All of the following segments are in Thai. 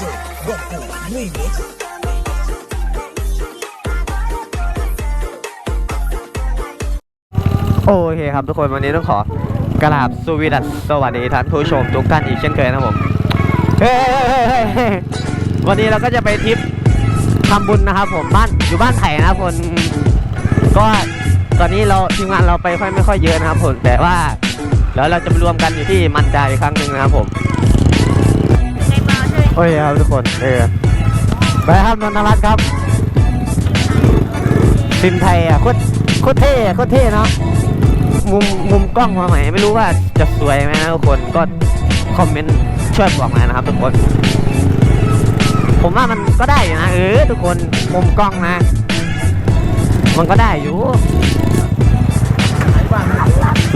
DJ Goku Remix โอเคครับทุกคนวันนี้ต้องขอกราบสวีดัสสวัสดีท่านผู้ชมทุกท่านอีกเช่นเคยนะครับผมเฮ้ยวันนี้เราก็จะไปทริปทำบุญนะครับ ผมบ้านอยู่บ้านไผ่นะครับคนก็ตอนนี้เราทีมงานเราไปค่อยไม่ค่อยเยอะนะครับผมแต่ว่าแล้วเราจะรวมกันอยู่ที่มันจครั้งหนึ่งนะครับผม อ้ยครับทุกคนเออไปครับนนทรัตน์ครับฟิล์มไทยอะโคตรโคตรเท่อะโคตรเท่เนาะมุมมุมกล้องมาใหม่ไม่รู้ว่าจะสวยไหมนะทุกคนก็คอมเมนต์ช่วยบอกหน่อยนะครับทุกคน ผมว่ามันก็ได้อยู่นะเออทุกคนมุมกล้องนะ มันก็ได้อยู่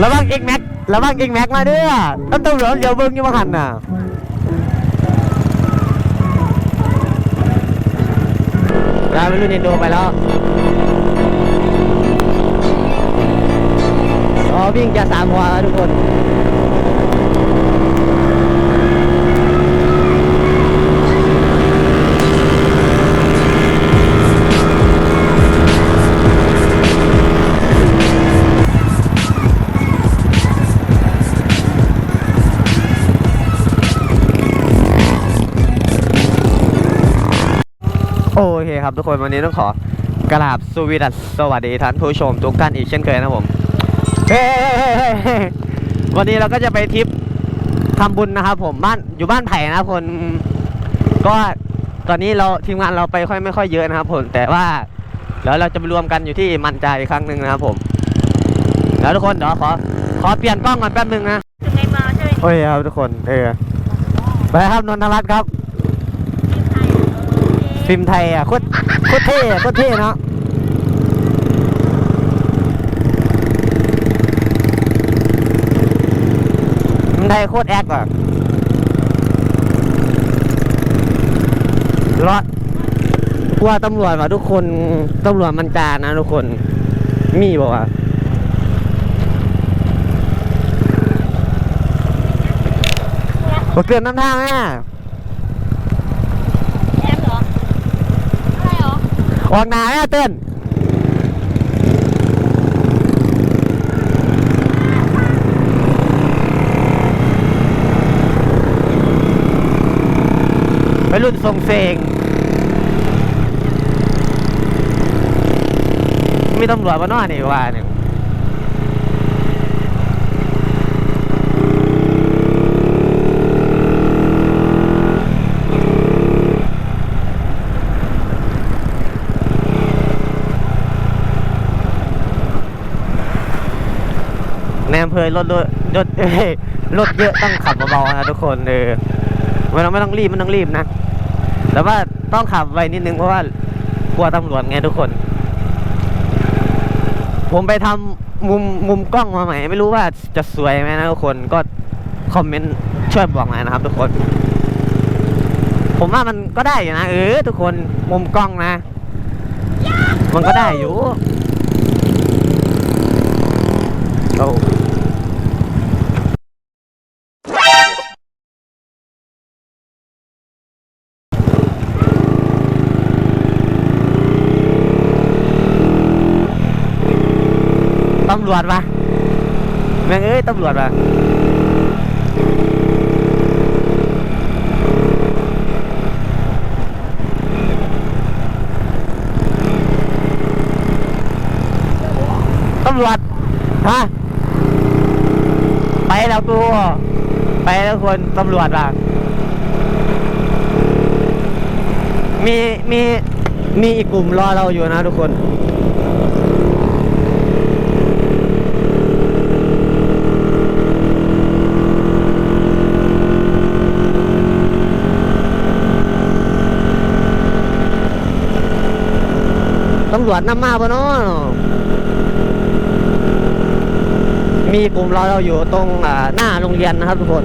ระวังเอ็กแม็กระวังเอ็กแม็กมาเด้อต้นตำรวจเดี๋ยวเบิ้งอยี่มาหันน่ะ ราไปรุ่นอินโดไปแล้วอ๋อวิ่งจะสามหัวแล้วทุกคน โอเคครับทุกคนวันนี้ต้องขอกราบสวีดัสสวัสดีท่านผู้ชมทุกท่านอีกเช่นเคยนะครับผมเฮ้ยเฮ้ยเฮ้ยเฮ้ยวันนี้เราก็จะไปทริปทำบุญนะครับผมบ้านอยู่บ้านไผ่นะครับคนก็ตอนนี้เราทีมงานเราไปค่อยไม่ค่อยเยอะนะครับผมแต่ว่าแล้วเราจะมารวมกันอยู่ที่มันจาอีกครั้งหนึ่งนะครับผม แล้วทุกคนเดี๋ยวขอขอเปลี่ยนกล้องก่อนแป๊บนึงนะถึงไงมาใช่ไหมโอ้ยครับทุกคนเออไปครับนนทรัตน์ครับ ฟิล์มไทยอะโคตรโคตรเท่โคตรเท่เนาะมันไทยโคตรแอคอะรอดกลัวตำรวจว่ะทุกคนตำรวจมันจานะทุกคน มีบอกว่าโอเกินน้ำท่าแม่ แอมเหรอ อะไรเหร ขออกหนาแม่เต้นไปรุ่นทรงเสงมีตำรวจมาน้อนี่ว่าเนี่ย ในอำเภอรถรถรถเอ้ยรถเยอะต้องขับเบาๆนะทุกคนเออไม่ต้องไม่ต้องรีบไม่ต้องรีบนะแต่ว่าต้องขับไวนิดนึงเพราะว่ากลัวตำรวจไงทุกคน ผมไปทำมุมมุมกล้องมาใหม่ ไม่รู้ว่าจะสวยไหมนะทุกคนก็คอมเมนต์ช่วยบอกหน่อยนะครับ ทุกคน ผมว่ามันก็ได้อยู่นะเออทุกคนมุมกล้องนะ มันก็ได้อยู่โำรวจปะแม่งเอ้ยตำรวจปะตำรวจฮะไปแล้วกูไปแล้วคนตำรวจอะมีมีมีอีกกลุ่มรอเราอยู่นะทุกคนำรวจนำมาปะเนาะมีกลุ่มรอเราอยู่ตรงหน้าโรงเรียนนะครับทุกคน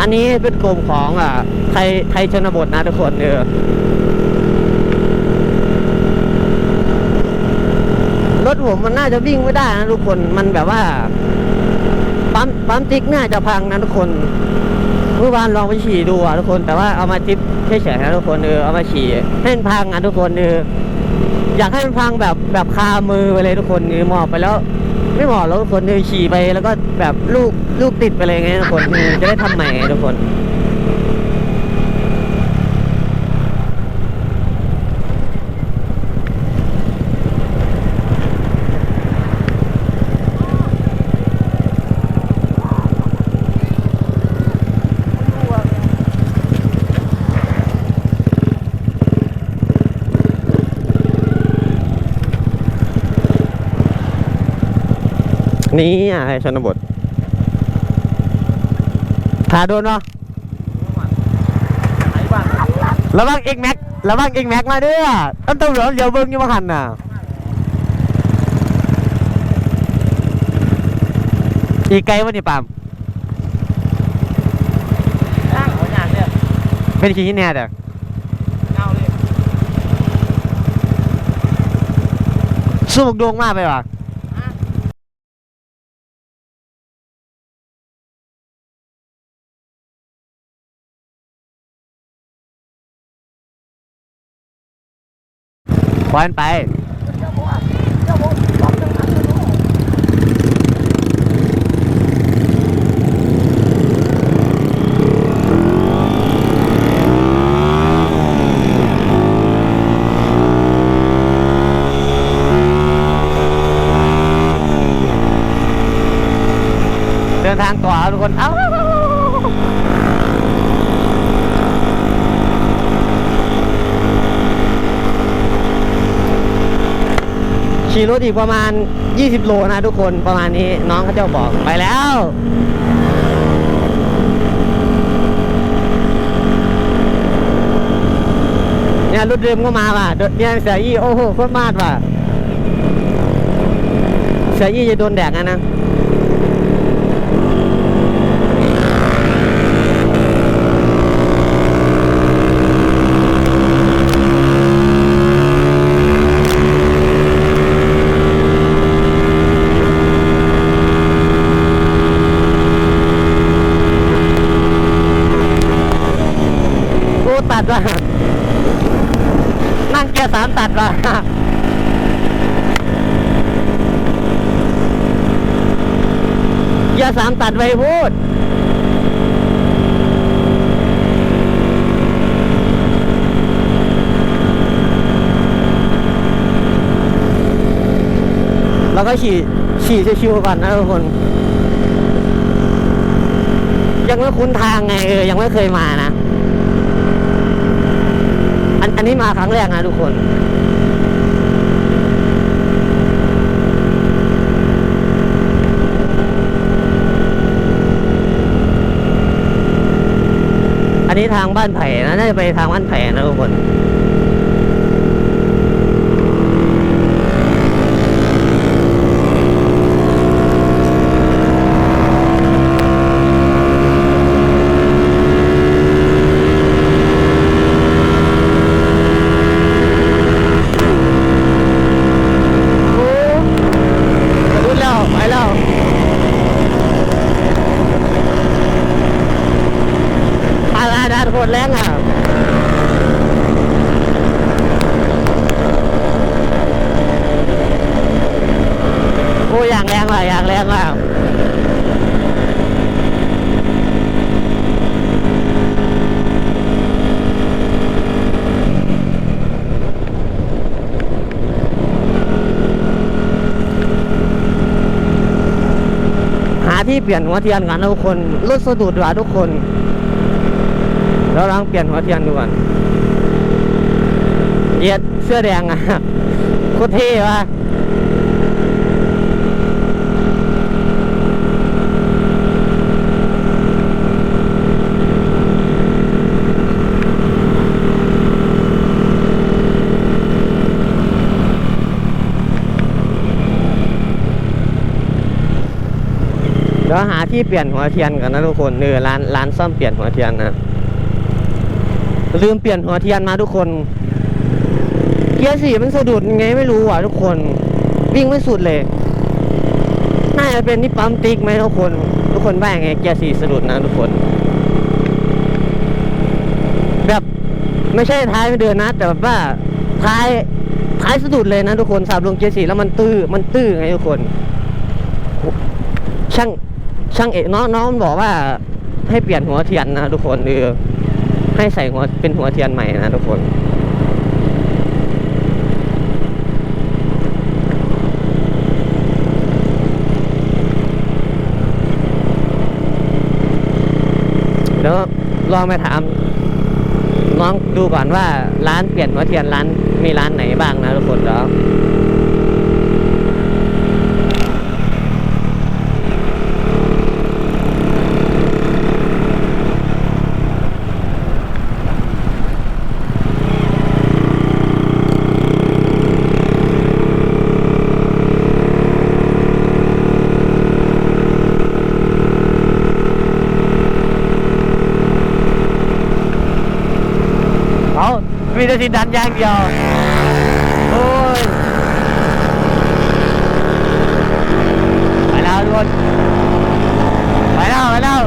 อันนี้เป็นกลุ่มของอ่าไทยไทยชนบทนะทุกคนเออรถผมมันน่าจะวิ่งไม่ได้นะทุกคน มันแบบว่า ปั๊มปั๊มติ๊กน่าจะพังนะทุกคนรมื่อวานลองไปฉี่ดูอะทุกคน แต่ว่าเอามาทิปเฉยๆนะทุกคนเออเอามาฉี่ให้มันพังอะทุกคนเออ อยากให้มันพังแบบแบบคามือไปเลยทุกคนนี่หมอบไปแล้ว ไม่หมอบแล้วทุกคนเออฉี่ไปแล้วก็แบบลูกลูกติดไปเลยไงทุกคนจะได้ทำใหม่ทุกคน นี่อะไอ้ชนบทขาโดนเนาะระวังเอ็กแม็กระวังเอ็กแม็กมาเด้ออันตำรวจเดี๋ยวเบิ้งอยู่มาหันน่ะอีกไกลวะนี่ปามร่างหัวหยางเนี่ยเป็นขี้แน่เด้อเงาเลยสู้ดวงมากไปว่ะ บอยมันไป เดินทางต่อครับทุกคน เอ้า ขี่ รถอีกประมาณ 20 โลนะทุกคนประมาณนี้น้องเขาเจ้าบอกไปแล้วเนี่ยรถเดิมก็มาว่ะเนี่ยเสียอี้โอ้โหโคตรมาดว่ะเสียอี้จะโดนแดกนะนะ กูตัดว่ะนั่งเกียร์สามตัดว่ะ เกียร์สามตัดไว้พูดแล้วก็ขี่ขี่ชิวๆก่อนนะทุกคน ยังไม่คุ้นทางไงเออยังไม่เคยมานะ นอันนี้มาครั้งแรกนะทุกคนอันนี้ทางบ้านไผ่นะน่าจะไปทางบ้านไผ่นะทุกคน โอ้กระดุนแล้วไปแล้วอาดาดโคตรแรงอะ โอ้อย่างแรงว่ะอย่างแรงว่ะหา ที่เปลี่ยนหัวเทียนกันทุกคนรถสะดุดว่ะทุกคนเราลองเปลี่ยนหัวเทียนดูก่อนเย็ดเสื้อแดงอะโคตรเท่ว่ะ ดี๋ยวหาที่เปลี่ยนหัวเทียนกันนะทุกคนเออร้านร้านซ่อมเปลี่ยนหัวเทียนนะลืมเปลี่ยนหัวเทียนมาทุกคน เกียร์สี่มันสะดุดยังไงไม่รู้อะทุกคน วิ่งไม่สุดเลยน่าจะเป็นที่ปั๊มติ๊กไหมทุกคน ทุกคนว่ายังไงเกียร์สี่สะดุดนะทุกคน แบบไม่ใช่ท้ายไม่เดินนะ แต่แบบว่าท้ายท้ายสะดุดเลยนะทุกคนสับลงเกียร์สี่แล้วมันตื้อมันตื้อไงทุกคน ช่าง ช่างเอกน้องน้องบอกว่าให้เปลี่ยนหัวเทียนนะทุกคนเออให้ใส่หัวเป็นหัวเทียนใหม่นะทุกคนเดี๋ยวลองไปถามน้องดูก่อนว่าร้านเปลี่ยนหัวเทียนร้านมีร้านไหนบ้างนะทุกคนแล้ว เอามีแต่สิดันอย่างเดียว โอ้ย ไปแล้วทุกคนไปแล้วไปแล้ว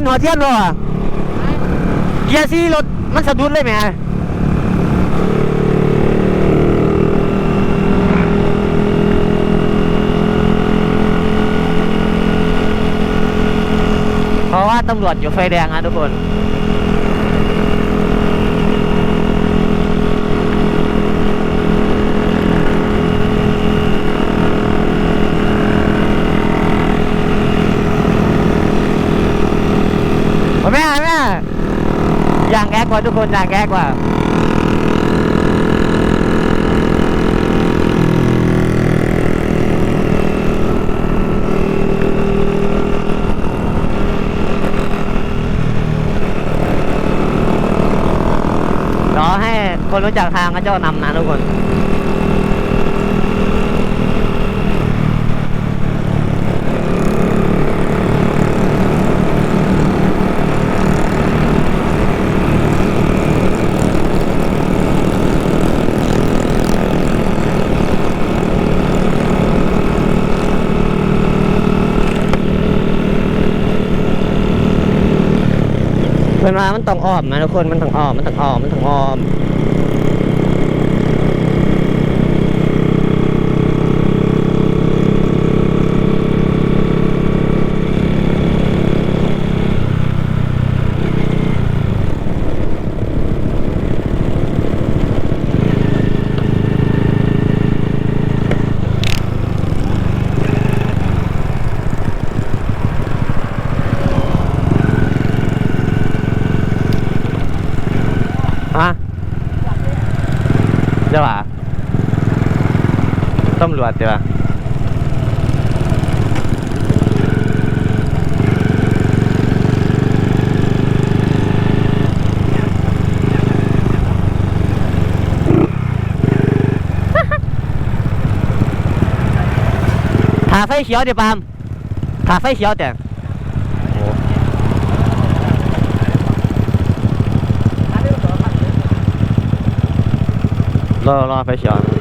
นเปลี่ยนหัวเทียนบ่อเกียร์ซีรถมันสะดุดเลยแม่เพราะว่าตำรวจอยู่ไฟแดงนะทุกคน แม่แม่ เพราะทุกคนอย่างแอกกว่ารอให้คนรู้จักทางก็เจ้านำนะทุกคน มันมามันต้องอ้อมนะทุกคนมันต้องอ้อมมันต้องอ้อมมันต้องอ้อม เำรวจเดี๋ยวถ่าไฟเขียวเดี๋ยวปาล์มถ่าไฟเขียวแต่ อันนี้ก็พัน รอรอไฟเขียวอะ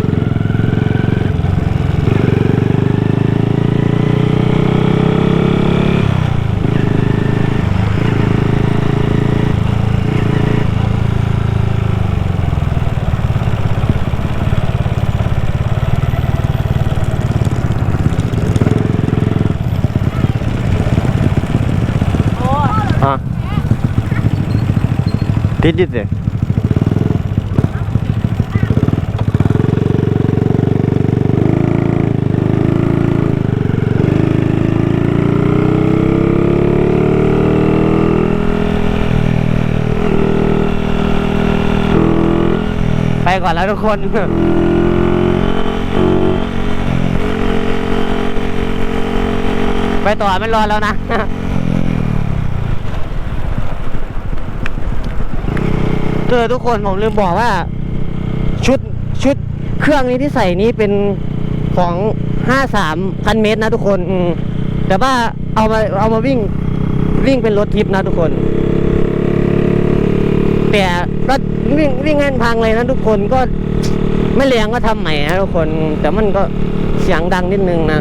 ติดดิสิไปก่อนแล้วทุกคน ไปต่อไม่รอแล้วนะ เออทุกคนผมลืมบอกว่า ชุดชุดเครื่องนี้ที่ใส่นี้เป็นของ53คันเมตรนะทุกคนอืมแต่ว่าเอามาเอามาวิ่งวิ่งเป็นรถทิปนะทุกคน แต่ก็วิ่งวิ่งให้พังเลยนะทุกคนก็ไม่แรงก็ทำใหม่นะทุกคน แต่มันก็เสียงดังนิดนึงนะ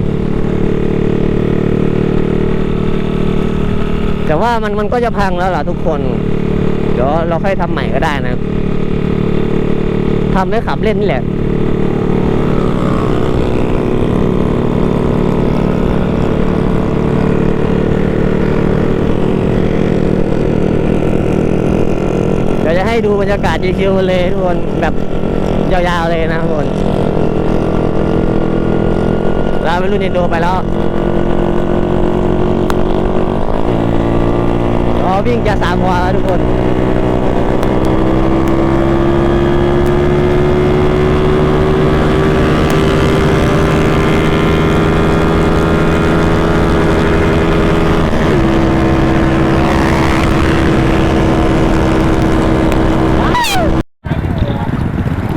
แต่ว่ามันมันก็จะพังแล้วล่ะทุกคน ดี๋ยวเราค่อยทำใหม่ก็ได้นะทำให้ขับเล่นนี่แหละเดี๋ยวจะให้ดูบรรยากาศชิวๆเลยทุกคนแบบยาวๆเลยนะทุกคนเราไปรุ่นอินโดไปแล้วอ๋อวิ่งจะสามวแล้วทุกคน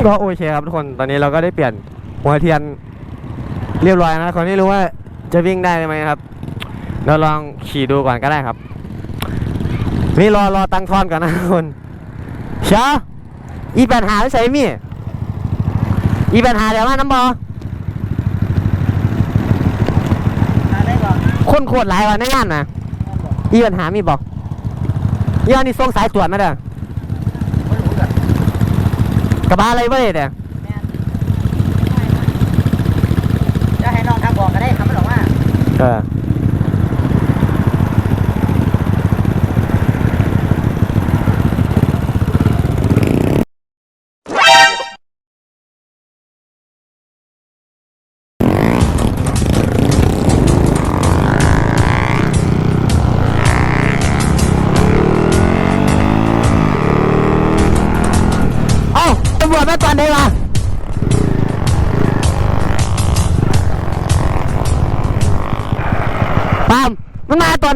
ก็โอเคครับทุกคนตอนนี้เราก็ได้เปลี่ยนหัวเทียนเรียบร้อยนะคนที่รู้ว่าจะวิ่งได้ไหมครับเราลองขี่ดูก่อนก็ได้ครับ นี่รอรอตังทอนก่อนนะทุกคนเชียวอีปัญหาไม่ใช่มีอีปัญหาเดี๋ยวมาน้ำบอกคนโคตรหลายวันในงานนะอีปัญหามีบอกย้อนี่ส่งสายตรวจมาเด้อไม่รู้กัน กระบะอะไรเว้ยเด้อจะให้น้องทางบอกก็ได้คำไม่หรอกว่า เออ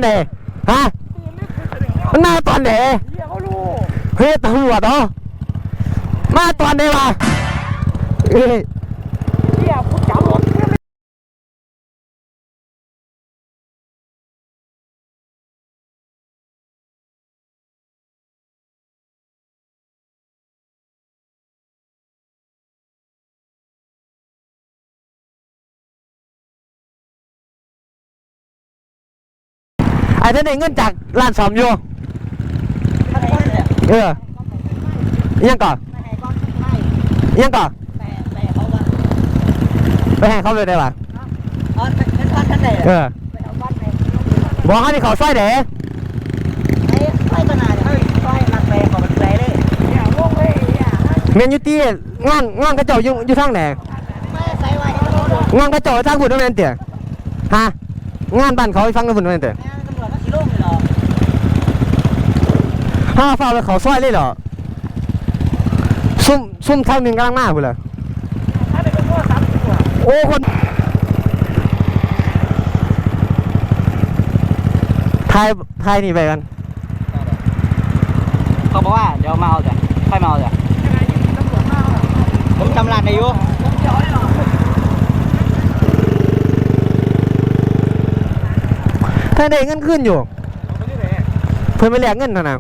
ไหนฮะมันมาตอนไหนเฮ้ยตำรวจเหรอมาตอนไหนวะเอ้ย อ้ท่านได้เงินจากร้านสอมอยู่มันไม่เนี่ยเอออิหยังก่อนไม่ให้ก้อนไม่อิหยังก่อนแต่แต่เขาก็ไปให้เขาเลยได้ปะอ๋อเป็นท่านท่านไหนเออไปเอาบ้านไหนบอกเขาที่เขาซอยเด๋ไอ้ไอ้ขนาดเขาก็ให้รักแปลของมันแปลเลยเนี่ยงงเลยเนี่ยเมนอยูตี้งานงานกระเจ้าอยู่อยู่ทางไหนไม่ใส่ไว้ให้เขาดูงานกระเจ้าทางพุ่นนั่นเป็นเตี๋ยฮะงานบ้านเขาไปฟังกันพุ่นนั่นเตี๋ย แม่ตำรวจก็ชี้โล่งเลยหรอ ห้าฟ้าไปเขาซอยเลยเหรอซุ่มซุ่มเท่าหนึ่งกำลังมาพุ่นเลย ถ้าเป็นพวกสามสิบกว่าเโอ้คนทายทายนี่ไปกัน เขาบอกว่าเดี๋ยวมาเอาจ้ะค่อยมาเอาจ้ะผมจำร้านได้อยู่ถ้าได้เงินขึ้นอยู่ เพิ่นไปแลกเงินเท่านั้น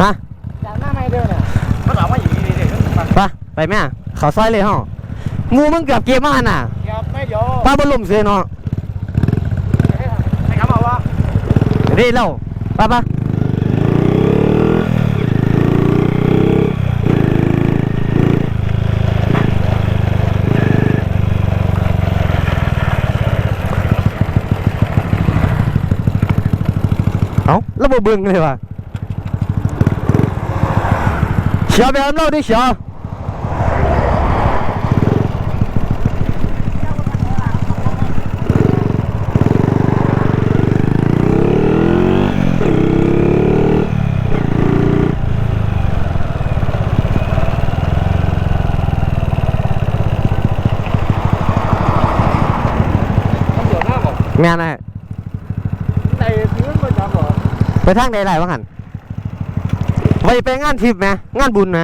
ฮะจากหน้าไม่เดินอะเขาถามว่าอยู่ดีๆเด็กไปไปแม่เขาซอยเลยห้องงูมึงเกือบเกมมาน่ะเก็บไม่เดี๋ยวป้าบรลุมเสียเนาะให้เขาบอกว่าเรีเล่าป้าป้าเอาแล้วบ่เบิ่งเลยว่ะ เชียวไปเอาเล่าดิเชียว เดี๋ยวหน้าบอก งานอะไร ในพื้นประจำบอก ไปทางใดไรวะหัน ไปไปงานทิพย์ไหมงานบุญไหม